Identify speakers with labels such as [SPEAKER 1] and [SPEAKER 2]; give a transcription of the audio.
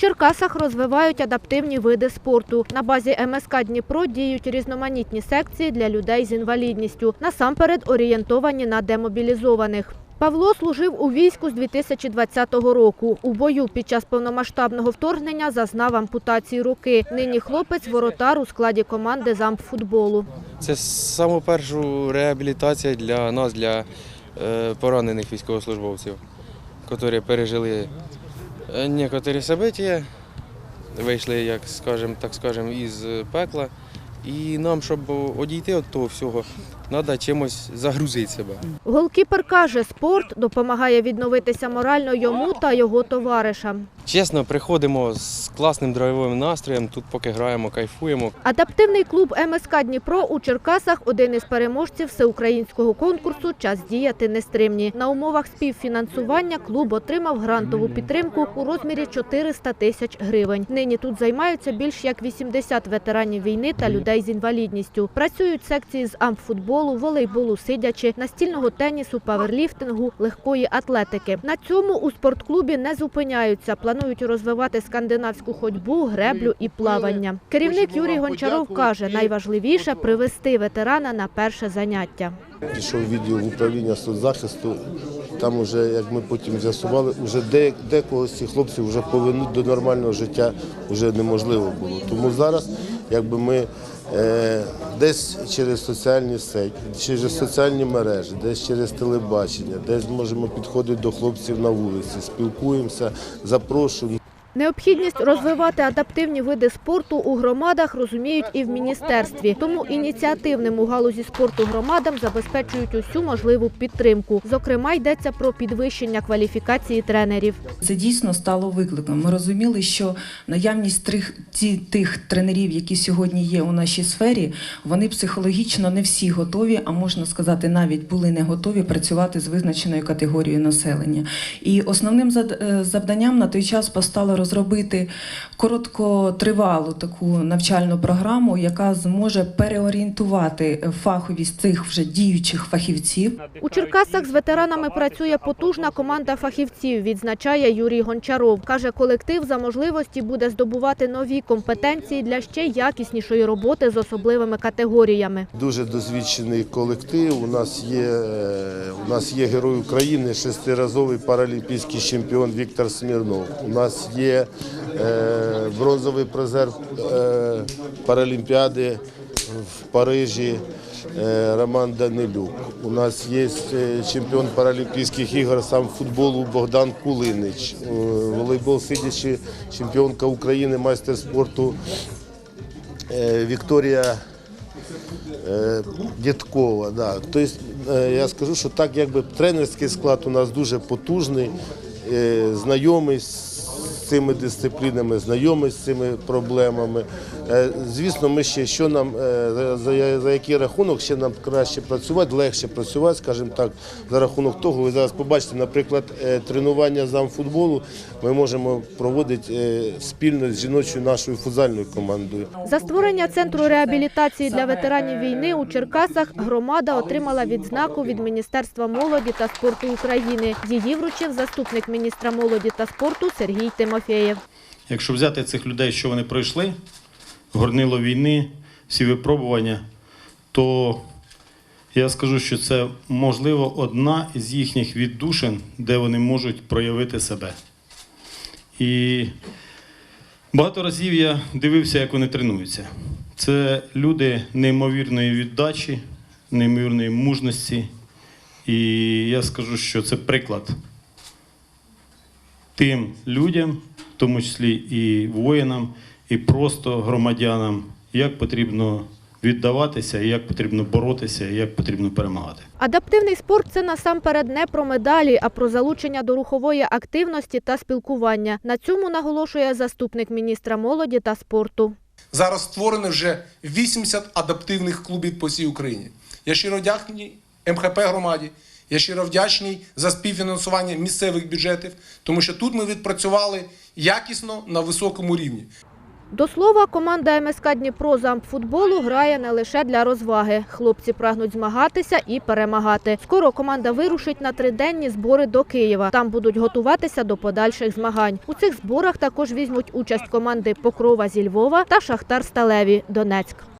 [SPEAKER 1] Черкасах розвивають адаптивні види спорту. На базі МСК Дніпро діють різноманітні секції для людей з інвалідністю, насамперед орієнтовані на демобілізованих. Павло служив у війську з 2020 року. У бою під час повномасштабного вторгнення зазнав ампутації руки. Нині хлопець воротар у складі команди замфутболу.
[SPEAKER 2] Це саме першу реабілітація для нас, для е, поранених військовослужбовців, які пережили некоторі события, вийшли, як скажем, так скажем, із пекла. І нам, щоб одійти від того всього, треба чимось загрузити себе.
[SPEAKER 1] Голкіпер каже, спорт допомагає відновитися морально йому та його товаришам.
[SPEAKER 2] Чесно, приходимо з класним драйвовим настроєм, тут поки граємо, кайфуємо.
[SPEAKER 1] Адаптивний клуб МСК Дніпро у Черкасах один із переможців всеукраїнського конкурсу Час діяти нестримні. На умовах співфінансування клуб отримав грантову підтримку у розмірі 400 тисяч гривень. Нині тут займаються більш як 80 ветеранів війни та людей з інвалідністю. Працюють секції з амфутболу, волейболу сидячи, настільного тенісу, паверліфтингу, легкої атлетики. На цьому у спортклубі не зупиняються. Планують розвивати скандинавську ходьбу, греблю і плавання. Керівник Юрій Гончаров каже, найважливіше привести ветерана на перше заняття.
[SPEAKER 3] Пішов в відділ управління соцзахисту. Там вже, як ми потім з'ясували, вже де, декого з цих хлопців вже повернути до нормального життя вже неможливо було. Тому зараз, якби ми е, десь через соціальні сеті, через соціальні мережі, десь через телебачення, десь можемо підходити до хлопців на вулиці, спілкуємося, запрошуємо.
[SPEAKER 1] Необхідність розвивати адаптивні види спорту у громадах розуміють і в міністерстві. Тому ініціативним у галузі спорту громадам забезпечують усю можливу підтримку. Зокрема, йдеться про підвищення кваліфікації тренерів.
[SPEAKER 4] Це дійсно стало викликом. Ми розуміли, що наявність трих, ті, тих тренерів, які сьогодні є у нашій сфері, вони психологічно не всі готові, а можна сказати, навіть були не готові працювати з визначеною категорією населення. І основним е, завданням на той час постало розробити короткотривалу таку навчальну програму, яка зможе переорієнтувати фаховість цих вже діючих фахівців
[SPEAKER 1] У Черкасах з ветеранами працює потужна команда фахівців, відзначає Юрій Гончаров. Каже, колектив за можливості буде здобувати нові компетенції для ще якіснішої роботи з особливими категоріями.
[SPEAKER 3] Дуже досвідчений колектив. У нас є, е, у нас є герой України, шестиразовий паралімпійський чемпіон Віктор Смірнов. У нас є е, бронзовий призер е, Паралімпіади в Парижі. е, Роман Данилюк. У нас є е, чемпіон Паралімпійських ігор сам футболу Богдан Кулинич. Е, Волейбол сидячи, чемпіонка України, майстер спорту е, Вікторія Е, Дідкова. Тобто е, я скажу, що так якби тренерський склад у нас дуже потужний, е, знайомий з цими дисциплінами, знайомий з цими проблемами. Е, Звісно, ми ще що нам е, за, за, за який рахунок ще нам краще працювати, легше працювати, скажімо так, за рахунок того. Ви зараз побачите, наприклад, е, тренування замфутболу ми можемо проводити спільно з жіночою нашою футзальною командою.
[SPEAKER 1] За створення центру реабілітації для ветеранів війни у Черкасах громада отримала відзнаку від Міністерства молоді та спорту України. Її вручив заступник міністра молоді та спорту Сергій Тимофєєв.
[SPEAKER 5] Якщо взяти цих людей, що вони пройшли, горнило війни, всі випробування, то я скажу, що це можливо одна з їхніх віддушин, де вони можуть проявити себе. І багато разів я дивився, як вони тренуються. Це люди неймовірної віддачі, неймовірної мужності. І я скажу, що це приклад тим людям, в тому числі і воїнам, і просто громадянам, як потрібно віддаватися, і як потрібно боротися, і як потрібно перемагати.
[SPEAKER 1] Адаптивний спорт це насамперед не про медалі, а про залучення до рухової активності та спілкування. На цьому наголошує заступник міністра молоді та спорту.
[SPEAKER 6] Зараз створено вже 80 адаптивних клубів по всій Україні. Я щиро вдячний МХП громаді. Я щиро вдячний за співфінансування місцевих бюджетів, тому що тут ми відпрацювали якісно на високому рівні.
[SPEAKER 1] До слова, команда МСК Дніпро з грає не лише для розваги. Хлопці прагнуть змагатися і перемагати. Скоро команда вирушить на триденні збори до Києва. Там будуть готуватися до подальших змагань. У цих зборах також візьмуть участь команди Покрова зі Львова та Шахтар Сталеві Донецьк.